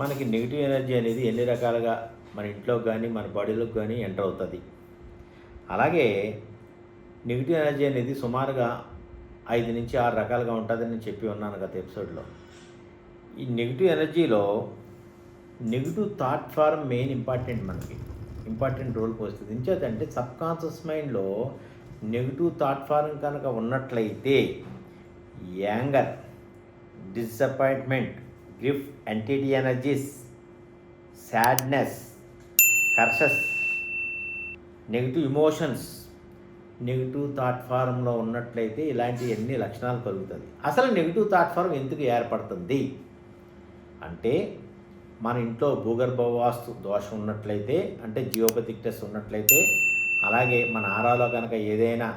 మనకి negative energy అనేది ఎన్ని రకాలుగా మన ఇంట్లోకి కానీ మన బాడీలోకి కానీ ఎంటర్ అవుతుంది. అలాగే నెగిటివ్ ఎనర్జీ అనేది సుమారుగా ఐదు నుంచి ఆరు రకాలుగా ఉంటుందని చెప్పి ఉన్నాను గత ఎపిసోడ్లో. ఈ నెగిటివ్ ఎనర్జీలో negative thought form main important మనకి. ఇంపార్టెంట్ రోల్ పోస్తుంది ఇంచేతంటే సబ్ కాన్షియస్ మైండ్లో నెగిటివ్ థాట్ ఫార్మ్ కనుక ఉన్నట్లయితే anger disappointment grief entity energies sadness curses negative emotions negative thought ఫారంలో ఉన్నట్లయితే ఇలాంటి ఎన్ని లక్షణాలు కలుగుతుంది అసలు నెగిటివ్ థాట్ ఫారం ఎందుకు ఏర్పడుతుంది? అంటే మన ఇంట్లో భూగర్భ వాస్తు దోషం ఉన్నట్లయితే అంటే జియోపతిక్ ఉన్నట్లయితే అలాగే మన ఆరాలో కనుక ఏదైనా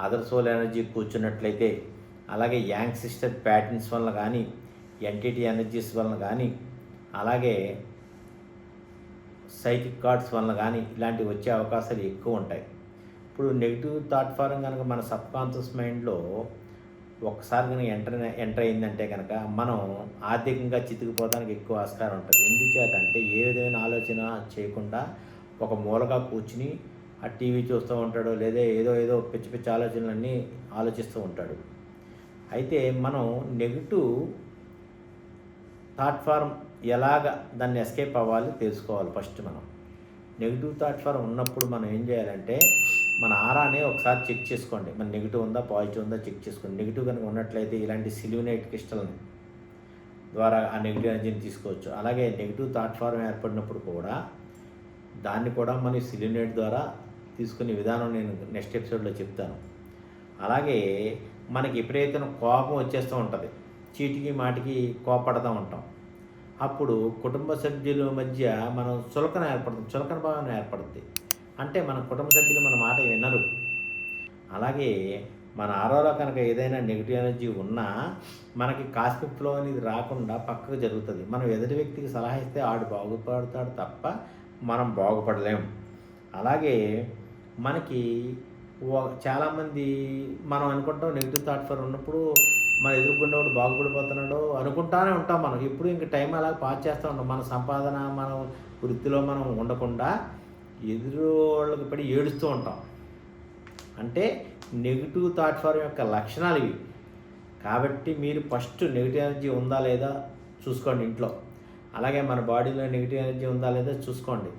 అదర్ సోల్ ఎనర్జీ కూర్చున్నట్లయితే అలాగే యాంగ్ సిస్టర్ ప్యాటర్న్స్ వల్ల కానీ ఎంటిటీ ఎనర్జీస్ వలన కానీ అలాగే సైకిక్ కార్డ్స్ వలన కానీ ఇలాంటివి వచ్చే అవకాశాలు ఎక్కువ ఉంటాయి. ఇప్పుడు నెగిటివ్ థాట్ ఫారం కనుక మన సబ్ కాన్షియస్ మైండ్లో ఒక్కసారి కనుక ఎంటర్ ఎంటర్ అయిందంటే కనుక మనం ఆర్థికంగా చితికిపోవడానికి ఎక్కువ ఆస్కారం ఉంటుంది. ఎందుచేత అంటే ఏ విధమైన ఆలోచన చేయకుండా ఒక మూలగా కూర్చుని ఆ టీవీ చూస్తూ ఉంటాడు లేదా ఏదో ఏదో పిచ్చి పిచ్చి ఆలోచనలన్నీ ఆలోచిస్తూ ఉంటాడు. అయితే మనం నెగిటివ్ థాట్ ఫార్మ్ ఎలాగ దాన్ని ఎస్కేప్ అవ్వాలి తెలుసుకోవాలి ఫస్ట్ మనం. నెగిటివ్ థాట్ ఫార్మ్ ఉన్నప్పుడు మనం ఏం చేయాలంటే మన ఆరానే ఒకసారి చెక్ చేసుకోండి. మన నెగిటివ్ ఉందా పాజిటివ్ ఉందా చెక్ చేసుకోండి. నెగిటివ్ కనుక ఉన్నట్లయితే ఇలాంటి సిలివినైట్ క్రిస్టల్ని ద్వారా ఆ నెగిటివ్ ఎనర్జీని తీసుకోవచ్చు. అలాగే నెగిటివ్ థాట్ ఫార్మ్ ఏర్పడినప్పుడు కూడా దాన్ని కూడా మనం సిలివినైట్ ద్వారా తీసుకునే విధానం నేను నెక్స్ట్ ఎపిసోడ్లో చెప్తాను. అలాగే మనకి ఎప్పుడైతే కోపం వచ్చేస్తూ ఉంటుంది చీటికి మాటికి కోపడతా ఉంటాం. అప్పుడు కుటుంబ సభ్యుల మధ్య మనం చులకన ఏర్పడుతుంది చులకన భావన ఏర్పడుతుంది అంటే మన కుటుంబ సభ్యులు మన మాట వినరు. అలాగే మన ఆరోలో కనుక ఏదైనా నెగిటివ్ ఎనర్జీ ఉన్నా మనకి కాస్మిక్ ఫ్లో అనేది రాకుండా పక్కకు జరుగుతుంది. మనం ఎదుటి వ్యక్తికి సలహా ఇస్తే ఆడు బాగుపడతాడు తప్ప మనం బాగుపడలేం. అలాగే మనకి చాలామంది మనం అనుకుంటాం నెగిటివ్ థాట్ ఫర్ ఉన్నప్పుడు మన ఎదుర్కొన్నవాడు బాగుపడిపోతున్నాడు అనుకుంటానే ఉంటాం మనం. ఎప్పుడు ఇంక టైం అలా పాస్ చేస్తూ ఉంటాం మన సంపాదన మనం వృత్తిలో మనం ఉండకుండా ఎదురు వాళ్ళకి పడి ఏడుస్తూ ఉంటాం. అంటే నెగిటివ్ థాట్ ఫార్మ్ యొక్క లక్షణాలు ఇవి. కాబట్టి మీరు ఫస్ట్ నెగిటివ్ ఎనర్జీ ఉందా లేదా చూసుకోండి ఇంట్లో. అలాగే మన బాడీలో నెగిటివ్ ఎనర్జీ ఉందా లేదా చూసుకోండి.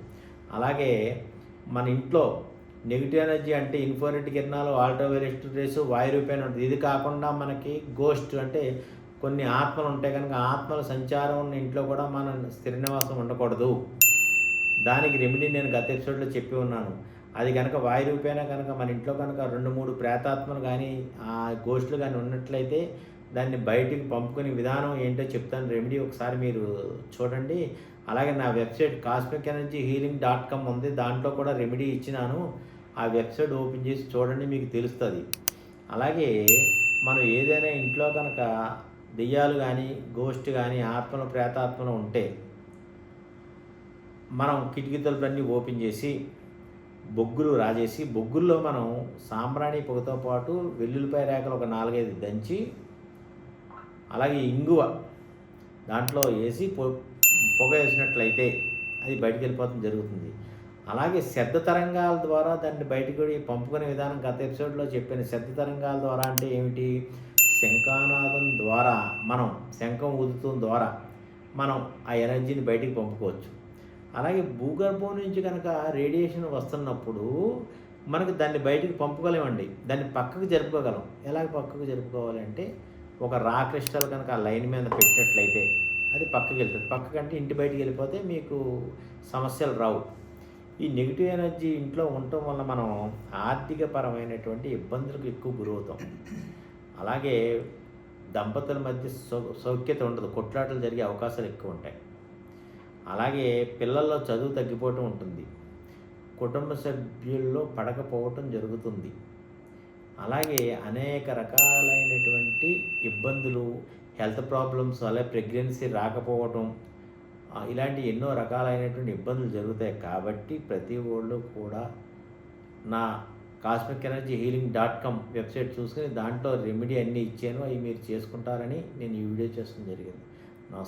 అలాగే మన ఇంట్లో నెగిటివ్ ఎనర్జీ అంటే ఇన్ఫోరెట్ కిరణాలు ఆల్ట్రావైలెట్ రేస్ వాయు ఉంటుంది. ఇది కాకుండా మనకి గోస్ట్ అంటే కొన్ని ఆత్మలు ఉంటాయి కనుక ఆత్మల సంచారం ఉన్న ఇంట్లో కూడా మన స్థిర నివాసం ఉండకూడదు. దానికి రెమెడీ నేను గత ఎపిసోడ్లో చెప్పి ఉన్నాను. అది కనుక వాయు కనుక మన ఇంట్లో కనుక రెండు మూడు ప్రేతాత్మలు కానీ ఆ గోష్టులు కానీ ఉన్నట్లయితే దాన్ని బయటికి పంపుకునే విధానం ఏంటో చెప్తాను. రెమెడీ ఒకసారి మీరు చూడండి. అలాగే నా website cosmic energy healing dot com ఉంది. దాంట్లో కూడా రెమెడీ ఇచ్చినాను. ఆ వెబ్సైట్ ఓపెన్ చేసి చూడండి మీకు తెలుస్తుంది. అలాగే మనం ఏదైనా ఇంట్లో కనుక దెయ్యాలు కానీ గోస్ట్ కానీ ఆత్మలు ప్రేతాత్మలు ఉంటే మనం కిటికీ తలుపులన్నీ ఓపెన్ చేసి బొగ్గులు రాజేసి బొగ్గుల్లో మనం సాంబ్రాణి పొగతో పాటు వెల్లుల్లిపాయ రేఖలు ఒక నాలుగైదు దంచి అలాగే ఇంగువ. దాంట్లో వేసి పొ పొగ వేసినట్లయితే అది బయటికి వెళ్ళిపోవడం జరుగుతుంది. అలాగే శబ్ద తరంగాల ద్వారా దాన్ని బయటకు పంపుకునే విధానం గత ఎపిసోడ్లో చెప్పిన శబ్ద తరంగాల ద్వారా అంటే ఏమిటి? శంఖానాదం ద్వారా మనం శంఖం ఊదుతం ద్వారా మనం ఆ ఎనర్జీని బయటికి పంపుకోవచ్చు. అలాగే భూగర్భం నుంచి కనుక రేడియేషన్ వస్తున్నప్పుడు మనకు దాన్ని బయటికి పంపుకోలేమండి. దాన్ని పక్కకు జరుపుకోగలం. ఎలాగ పక్కకు జరుపుకోవాలి అంటే ఒక రా క్రిస్టల్ కనుక ఆ లైన్ మీద పెట్టినట్లయితే అది పక్కకి వెళ్తుంది. పక్కకంటే ఇంటి బయటికి వెళ్ళిపోతే మీకు సమస్యలు రావు. ఈ నెగిటివ్ ఎనర్జీ ఇంట్లో ఉండటం వల్ల మనం ఆర్థిక పరమైనటువంటి ఇబ్బందులకు ఎక్కువ గురవుతాం. అలాగే దంపతుల మధ్య సౌ సౌఖ్యత ఉండదు. కొట్లాటలు జరిగే అవకాశాలు ఎక్కువ ఉంటాయి. అలాగే పిల్లల్లో చదువు తగ్గిపోవటం ఉంటుంది. కుటుంబ సభ్యుల్లో పడకపోవటం జరుగుతుంది. అలాగే అనేక రకాలైనటువంటి ఇబ్బందులు హెల్త్ ప్రాబ్లమ్స్ అలాగే ప్రెగ్నెన్సీ రాకపోవటం ఇలాంటి ఎన్నో రకాలైనటువంటి ఇబ్బందులు జరుగుతాయి. కాబట్టి ప్రతి ఓళ్ళు కూడా నా cosmic energy healing dot com website చూసుకుని దాంట్లో రెమెడీ అన్నీ ఇచ్చాను. అవి మీరు చేసుకుంటారని నేను ఈ వీడియో చేస్తడం జరిగింది.